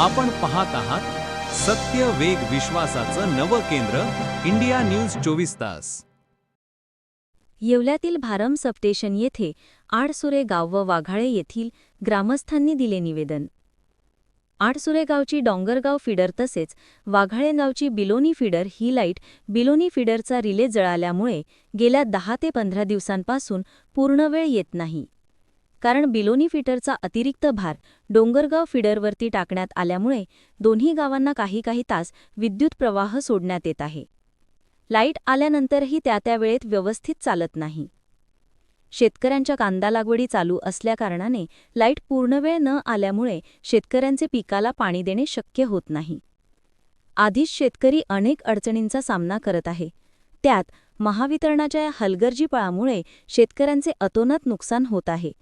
आपण पाहत आहात सत्य वेग विश्वासाचं नवं केंद्र इंडिया न्यूज चोवीस तास. येवल्यातील भारम सबस्टेशन येथे आडसुरे गाव व वाघाळे येथील ग्रामस्थांनी दिले निवेदन. आडसुरे गावची डोंगरगाव फिडर तसेच वाघाळे गावची बिलोनी फिडर ही लाइट बिलोनी फिडरचा रिले जळाल्यामुळे गेल्या दहा ते पंधरा दिवसांपासून पूर्ण वेळ येत नाही. कारण बिलोनी फिटरचा अतिरिक्त भार डोंगरगाव फिडरवरती टाकण्यात आल्यामुळे दोन्ही गावांना काही काही तास विद्युत प्रवाह सोडण्यात येत आहे. लाइट आल्यानंतरही त्या त्या वेळेत व्यवस्थित चालत नाही. शेतकऱ्यांच्या कांदा लागवडी चालू असल्याकारणाने लाइट पूर्ण वेळ न आल्यामुळे शेतकऱ्यांचे पिकाला पाणी देणे शक्य होत नाही. आधीच शेतकरी अनेक अडचणींचा सामना करत आहे. त्यात महावितरणाच्या या हलगर्जीपळामुळे शेतकऱ्यांचे अतोनात नुकसान होत आहे.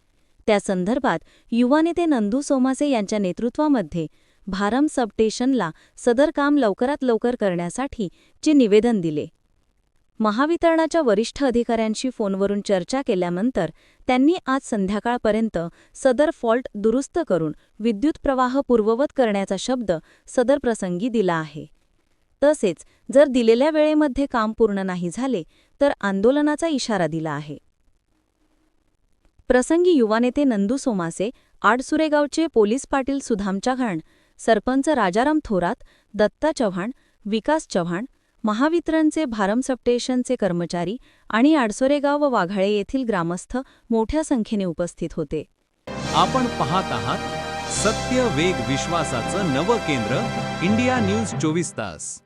त्या संदर्भात युवा नेते नंदू सोमासे यांच्या नेतृत्वामध्ये भारम सबस्टेशनला सदर काम लवकरात लवकर करण्यासाठी चे निवेदन दिले. महावितरणाच्या वरिष्ठ अधिकाऱ्यांशी फोनवरून चर्चा केल्यानंतर त्यांनी आज संध्याकाळपर्यंत सदर फॉल्ट दुरुस्त करून विद्युत प्रवाह पूर्ववत करण्याचा शब्द सदर प्रसंगी दिला आहे. तसेच जर दिलेल्या वेळेमध्ये काम पूर्ण नाही झाले तर आंदोलनाचा इशारा दिला आहे. प्रसंगी युवा नेते नंदू सोमासे आडसुरेगावचे पोलीस पाटील सुधाम चव्हाण सरपंच राजाराम थोरात दत्ता चव्हाण विकास चव्हाण महावितरणचे भारम सबस्टेशनचे कर्मचारी आणि आडसोरेगाव व वाघाळे येथील ग्रामस्थ मोठ्या संख्येने उपस्थित होते. आपण पाहत आहात सत्य वेग विश्वासाचं नवं केंद्र इंडिया न्यूज चोवीस तास.